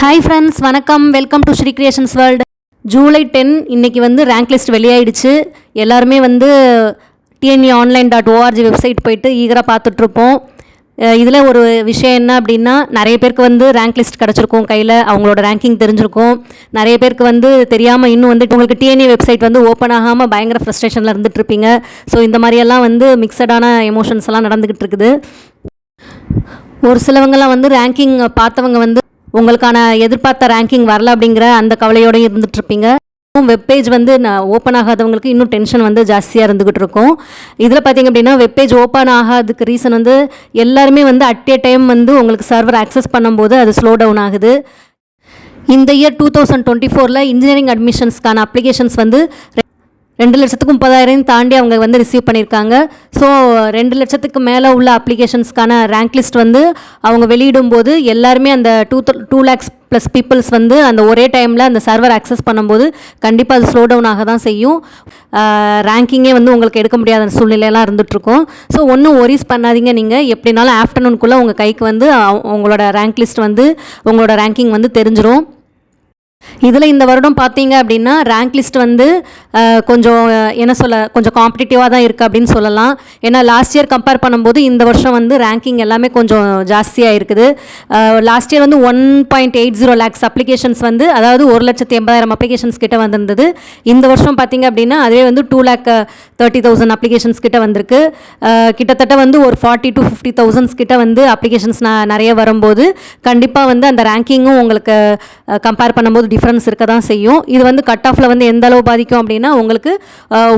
Hi friends வணக்கம். Welcome to Sri creations world July ten இன்னைக்கு வந்து ரேங்க் லிஸ்ட் வெளியாயிடுச்சு. எல்லாருமே வந்து TNE online dot O R G website போயிட்டு ஈகராக பார்த்துட்ருப்போம். இதில் ஒரு விஷயம் என்ன அப்படின்னா நிறைய பேருக்கு வந்து ரேங்க் லிஸ்ட் கிடச்சிருக்கும் கையில். அவங்களோட ரேங்கிங் தெரிஞ்சிருக்கும். நிறைய பேருக்கு வந்து தெரியாமல் இன்னும் வந்து உங்களுக்கு டிஎன்ஏ வெப்சைட் வந்து ஓப்பன் ஆகாமல் பயங்கர ஃப்ரஸ்ட்ரேஷனில் இருந்துட்டு இருப்பீங்க ஸோ இந்த மாதிரியெல்லாம் வந்து மிக்சடான எமோஷன்ஸ் எல்லாம் நடந்துக்கிட்டு இருக்குது ஒரு சிலவங்கெல்லாம் வந்து ரேங்கிங் பார்த்தவங்க வந்து உங்களுக்கான எதிர்பார்த்த ரேங்கிங் வரல அப்படிங்கிற அந்த கவலையோடு இருந்துகிட்ருப்பீங்க வெப்பேஜ் வந்து ஓப்பன் ஆகாதவங்களுக்கு இன்னும் டென்ஷன் வந்து ஜாஸ்தியாக இருந்துக்கிட்டு இருக்கும். இதில் பார்த்தீங்க அப்படின்னா வெப்பேஜ் ஓப்பன் ஆகாததுக்கு ரீசன் வந்து எல்லாருமே வந்து அட் ஏ டைம் வந்து உங்களுக்கு சர்வர் ஆக்சஸ் பண்ணும்போது அது ஸ்லோ டவுன் ஆகுது. இந்த இயர் டூ தௌசண்ட் டுவெண்ட்டி ஃபோரில் இன்ஜினியரிங் அட்மிஷன்ஸ்க்கான அப்ளிகேஷன்ஸ் வந்து ரெண்டு லட்சத்துக்கு முப்பதாயிரம் தாண்டி அவங்க வந்து ரிசீவ் பண்ணியிருக்காங்க. ஸோ ரெண்டு லட்சத்துக்கு மேலே உள்ள அப்ளிகேஷன்ஸ்க்கான ரேங்க் லிஸ்ட் வந்து அவங்க வெளியிடும்போது எல்லாருமே அந்த two two lakhs plus peoples வந்து அந்த ஒரே டைமில் அந்த சர்வர் ஆக்சஸ் பண்ணும்போது கண்டிப்பாக அது ஸ்லோ டவுன் ஆக தான் செய்யும். ரேங்கிங்கே வந்து உங்களுக்கு எடுக்க முடியாத சூழ்நிலையெல்லாம் இருந்துகிட்ருக்கும் ஸோ ஒன்றும் ஒரிஸ் பண்ணாதீங்க நீங்கள் எப்படினாலும் ஆஃப்டர்நூனுக்குள்ளே உங்கள் கைக்கு வந்து அவ- உங்களோட ரேங்க் லிஸ்ட் வந்து உங்களோட ரேங்கிங் வந்து தெரிஞ்சிடும் இதில் இந்த வருடம் பார்த்தீங்க அப்படின்னா ரேங்க் லிஸ்ட் வந்து கொஞ்சம் என்ன சொல்ல கொஞ்சம் காம்படிட்டிவாக தான் இருக்குது அப்படின்னு சொல்லலாம். ஏன்னா லாஸ்ட் இயர் கம்பேர் பண்ணும்போது இந்த வருஷம் வந்து ரேங்கிங் எல்லாமே கொஞ்சம் ஜாஸ்தியாக இருக்குது. லாஸ்ட் இயர் வந்து one point eight zero lakhs applications வந்து அதாவது ஒரு லட்சத்தி எண்பதாயிரம் அப்ளிகேஷன்ஸ் கிட்ட வந்திருந்தது. இந்த வருஷம் பார்த்தீங்க அப்படின்னா அதுவே வந்து two lakh thirty thousand applications கிட்ட வந்திருக்கு. கிட்டத்தட்ட வந்து ஒரு ஃபார்ட்டி டு ஃபிஃப்டி தௌசண்ட்ஸ் கிட்ட வந்து அப்ளிகேஷன்ஸ் நான் நிறைய வரும்போது கண்டிப்பாக வந்து அந்த ரேங்கிங்கும் உங்களுக்கு கம்பேர் பண்ணும்போது டிஃப்ரென்ஸ் இருக்க தான் செய்யும். இது வந்து கட் ஆஃபில் வந்து எந்த அளவு பாதிக்கும் அப்படின்னா உங்களுக்கு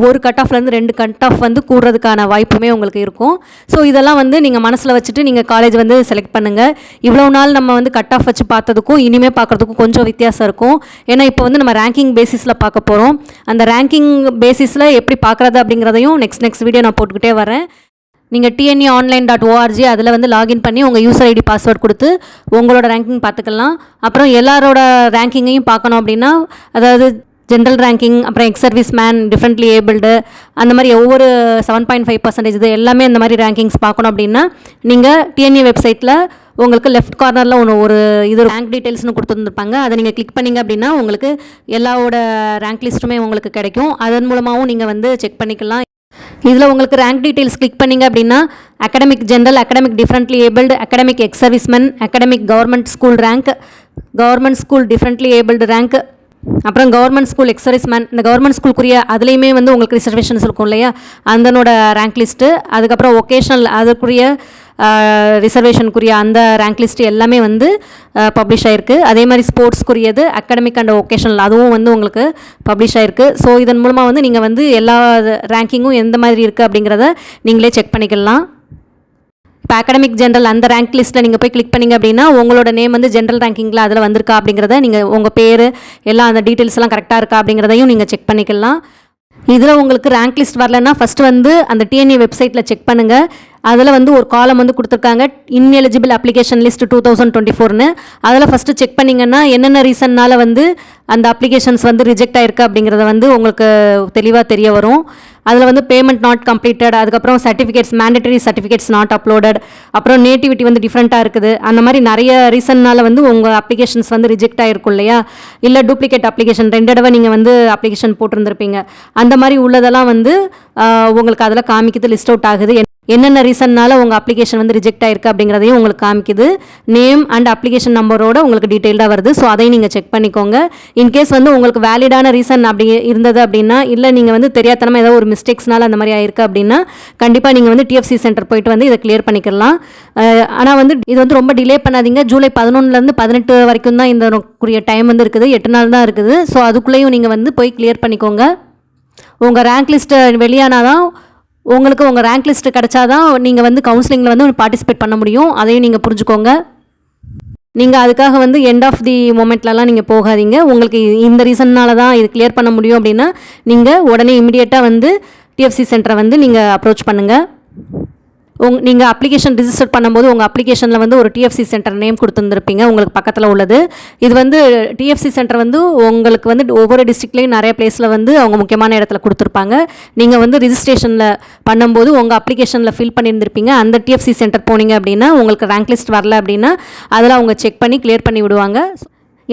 ஒரு கட் ஆஃப்லேருந்து ரெண்டு கட் ஆஃப் வந்து கூடுறதுக்கான வாய்ப்புமே உங்களுக்கு இருக்கும். ஸோ இதெல்லாம் வந்து நீங்கள் மனசில் வச்சுட்டு நீங்கள் காலேஜ் வந்து செலக்ட் பண்ணுங்கள் இவ்வளோ நாள் நம்ம வந்து கட் ஆஃப் வச்சு பார்த்ததுக்கும் இனிமேல் பார்க்குறதுக்கும் கொஞ்சம் வித்தியாசம் இருக்கும். ஏன்னா இப்போ வந்து நம்ம ரேங்கிங் பேசிஸில் பார்க்க போகிறோம் அந்த ரேங்கிங் பேசிஸில் எப்படி பார்க்குறது அப்படிங்கிறதையும் நெக்ஸ்ட் நெக்ஸ்ட் வீடியோ நான் போட்டுக்கிட்டே வரேன். நீங்கள் டிஎன்இ ஆன்லைன் டாட் ஓஆர்ஜி அதில் வந்து லாகின் பண்ணி உங்கள் யூசர் ஐடி பாஸ்வேர்ட் கொடுத்து உங்களோட ரேங்கிங் பார்த்துக்கலாம். அப்புறம் எல்லாரோட ரேங்கிங்கையும் பார்க்கணும் அப்படின்னா அதாவது ஜென்ரல் ரேங்கிங் அப்புறம் ex service man differently abled அந்த மாதிரி ஒவ்வொரு செவன் பாயிண்ட் ஃபைவ் பர்சன்டேஜ் இது எல்லாமே அந்த மாதிரி ரேங்கிங்ஸ் பார்க்கணும் அப்படின்னா நீங்கள் டிஎன்இ வெப்சைட்டில் உங்களுக்கு லெஃப்ட் கார்னரில் ஒன்று ஒரு இது ரேங்க் டீட்டெயில்ஸ்னு கொடுத்துருந்துருப்பாங்க. அதை நீங்கள் கிளிக் பண்ணீங்க அப்படின்னா உங்களுக்கு எல்லாவோட ரேங்க் லிஸ்ட்டுமே உங்களுக்கு கிடைக்கும். அதன் மூலமாகவும் நீங்கள் வந்து செக் பண்ணிக்கலாம். இதில் உங்களுக்கு ரேங்க் டீட்டெயில்ஸ் கிளிக் பண்ணீங்க அப்படின்னா academic general academic differently abled academic ex servicemen academic government school rank government school differently abled rank அப்புறம் கவர்மெண்ட் ஸ்கூல் எக்ஸ் சர்வீஸ்மேன் இந்த கவர்மெண்ட் ஸ்கூலுக்குரிய அதுலேயுமே வந்து உங்களுக்கு ரிசர்வேஷன்ஸ் இருக்கும் இல்லையா? அந்தனோட ரேங்க் லிஸ்ட்டு அதுக்கப்புறம் ஒகேஷனல் அதற்குரிய ரிசர்வேஷனுக்குரிய அந்த ரேங்க் லிஸ்ட் எல்லாமே வந்து பப்ளிஷ் ஆயிருக்கு. அதே மாதிரி ஸ்போர்ட்ஸ்க்குரியது அகாடமிக் அண்ட் ஒகேஷனல் அதுவும் வந்து உங்களுக்கு பப்ளிஷ் ஆயிருக்கு. ஸோ இதன் மூலமாக வந்து நீங்கள் வந்து எல்லா ரேங்கிங்கும் எந்த மாதிரி இருக்குது அப்படிங்கிறத நீங்களே செக் பண்ணிக்கலாம். இப்போ அகடமிக் ஜென்ரல் அந்த ரேங்க் லிஸ்ட்டில் நீங்கள் போய் கிளிக் பண்ணீங்க அப்படின்னா உங்களோட நேம் வந்து ஜென்ரல் ரேங்கிங்கில் அதில் வந்திருக்கா அப்படிங்கிறத நீங்கள் உங்கள் பேர் எல்லாம் அந்த டீட்டெயில்ஸ்லாம் கரெக்டாக இருக்கா அப்படிங்கிறதையும் நீங்கள் செக் பண்ணிக்கலாம். இதில் உங்களுக்கு ரேங்க் லிஸ்ட் வரலன்னா ஃபஸ்ட்டு வந்து அந்த டிஎன்ஏ வெப்சைட்டில் செக் பண்ணுங்கள் அதில் வந்து ஒரு காலம் வந்து கொடுத்துருக்காங்க ineligible application list two thousand twenty ஃபோர்னு அதில் ஃபஸ்ட்டு செக் பண்ணிங்கன்னா என்னென்ன ரீசன்னால் வந்து அந்த அப்ளிகேஷன்ஸ் வந்து ரிஜெக்ட் ஆயிருக்கு அப்படிங்கிறத வந்து உங்களுக்கு தெளிவாக தெரிய வரும். அதில் வந்து பேமெண்ட் நாட் கம்ப்ளீட்டட் அதுக்கப்புறம் certificates mandatory certificates not uploaded அப்புறம் நேட்டிவிட்டி வந்து டிஃப்ரெண்ட்டாக இருக்குது. அந்த மாதிரி நிறைய ரீசன்னால் வந்து உங்கள் அப்ளிகேஷன்ஸ் வந்து ரிஜெக்ட் ஆகிருக்கும் இல்லையா? இல்லை டூப்ளிகேட் அப்ளிகேஷன் ரெண்டு தடவை நீங்கள் வந்து அப்ளிகேஷன் போட்டிருந்துருப்பீங்க. அந்த மாதிரி உள்ளதெல்லாம் வந்து உங்களுக்கு அதில் காமிக்கிறது லிஸ்ட் அவுட் ஆகுது. என்னென்ன ரீசன்னால உங்கள் அப்ளிகேஷன் வந்து ரிஜெக்ட் ஆயிருக்கு அப்படிங்கிறதையும் உங்களுக்கு காமிக்குது. நேம் அண்ட் அப்ளிகேஷன் நம்பரோட உங்களுக்கு டீட்டெயில்டாக வருது. ஸோ அதையும் நீங்கள் செக் பண்ணிக்கோங்க. இன்கேஸ் வந்து உங்களுக்கு வேலிடான ரீசன் அப்படி இருந்தது அப்படின்னா இல்லை நீங்கள் வந்து தெரியாதனமாக ஏதோ ஒரு மிஸ்டேக்ஸ்னால அந்த மாதிரி ஆயிருக்கு அப்படின்னா கண்டிப்பாக நீங்கள் வந்து டிஎஃப்சி சென்டர் போயிட்டு வந்து இதை கிளியர் பண்ணிக்கலாம். ஆனால் வந்து இது வந்து ரொம்ப டிலே பண்ணாதீங்க. ஜூலை பதினொன்றுலேருந்து பதினெட்டு வரைக்கும் தான் இந்த கூடிய டைம் வந்து இருக்குது. எட்டு நாள் தான் இருக்குது. ஸோ அதுக்குள்ளேயும் நீங்கள் வந்து போய் கிளியர் பண்ணிக்கோங்க. உங்கள் ரேங்க் லிஸ்ட்டு வெளியானால் தான் உங்களுக்கு உங்கள் ரேங்க் லிஸ்ட்டு கிடச்சாதான் நீங்கள் வந்து கவுன்சிலிங்கில் வந்து பார்ட்டிசிபேட் பண்ண முடியும். அதையும் நீங்கள் புரிஞ்சுக்கோங்க. நீங்கள் அதுக்காக வந்து எண்ட் ஆஃப் தி மூமெண்ட்லலாம் நீங்கள் போகாதீங்க. உங்களுக்கு இந்த ரீசன்னால தான் இது கிளியர் பண்ண முடியும் அப்படின்னா நீங்கள் உடனே இமீடியட்டாக வந்து டிஎஃப்சி சென்டரை வந்து நீங்கள் அப்ரோச் பண்ணுங்கள் உங் நீங்கள் அப்ளிகேஷன் ரிஜிஸ்டர் பண்ணும்போது உங்கள் அப்ளிகேஷனில் வந்து ஒரு டிஎஃப்சி சென்டர் நேம் கொடுத்துருந்துருப்பீங்க உங்களுக்கு பக்கத்தில் உள்ளது. இது வந்து டிஎஃப்சி சென்டர் வந்து உங்களுக்கு வந்து ஒவ்வொரு டிஸ்ட்ரிக்ட்லேயும் நிறைய பிளேஸில் வந்து அவங்க முக்கியமான இடத்துல கொடுத்துருப்பாங்க. நீங்கள் வந்து ரிஜிஸ்ட்ரேஷனில் பண்ணும்போது உங்கள் அப்ளிகேஷனில் ஃபில் பண்ணியிருந்திருப்பீங்க. அந்த டிஎஃப்சி சென்டர் போனீங்க அப்படின்னா உங்களுக்கு ரேங்க் லிஸ்ட் வரல அப்படின்னா அதில் அவங்க செக் பண்ணி கிளியர் பண்ணி விடுவாங்க.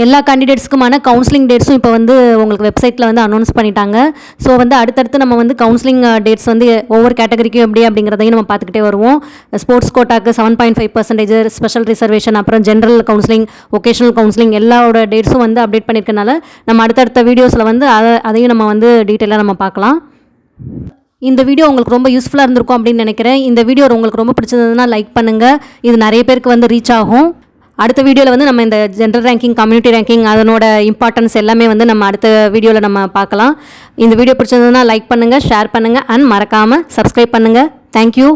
எல்லா கேண்டிடேட்ஸ்க்குமான கவுன்சிலிங் டேட்ஸும் இப்போ வந்து உங்களுக்கு வெப்சைட்டில் வந்து அனௌன்ஸ் பண்ணிட்டாங்க. ஸோ வந்து அடுத்தடுத்து நம்ம வந்து கவுன்சிலிங் டேட்ஸ் uh, வந்து ஒவ்வொரு கேட்டகரிக்கும் எப்படி அப்படிங்கிறதையும் நம்ம பார்த்துக்கிட்டே வருவோம். Sports கோட்டாக்கு seven point five percentage special reservation அப்புறம் ஜென்ரல் கவுன்சிலிங் ஒகேஷனல் கவுன்சிலிங் எல்லாவோட டேட்ஸும் வந்து அப்டேட் பண்ணியிருக்கனால நம்ம அடுத்தடுத்த வீடியோஸில் வந்து அதை அதையும் நம்ம வந்து டீட்டெயிலாக நம்ம பார்க்கலாம். இந்த வீடியோ உங்களுக்கு ரொம்ப யூஸ்ஃபுல்லாக இருந்திருக்கும் அப்படின்னு நினைக்கிறேன். இந்த வீடியோ உங்களுக்கு ரொம்ப பிடிச்சிருந்ததுன்னா லைக் பண்ணுங்கள் இது நிறைய பேருக்கு வந்து ரீச் ஆகும். அடுத்த வீடியோவில் வந்து நம்ம இந்த ஜென்ரல் ரேங்கிங் கம்யூனிட்டி ரேங்கிங் அதனோட இம்பார்ட்டன்ஸ் எல்லாமே வந்து நம்ம அடுத்த வீடியோவில் நம்ம பார்க்கலாம். இந்த வீடியோ பிடிச்சிருந்ததுன்னா லைக் பண்ணுங்கள் ஷேர் பண்ணுங்கள் அண்ட் மறக்காமல் சப்ஸ்கிரைப் பண்ணுங்கள் தேங்க்யூ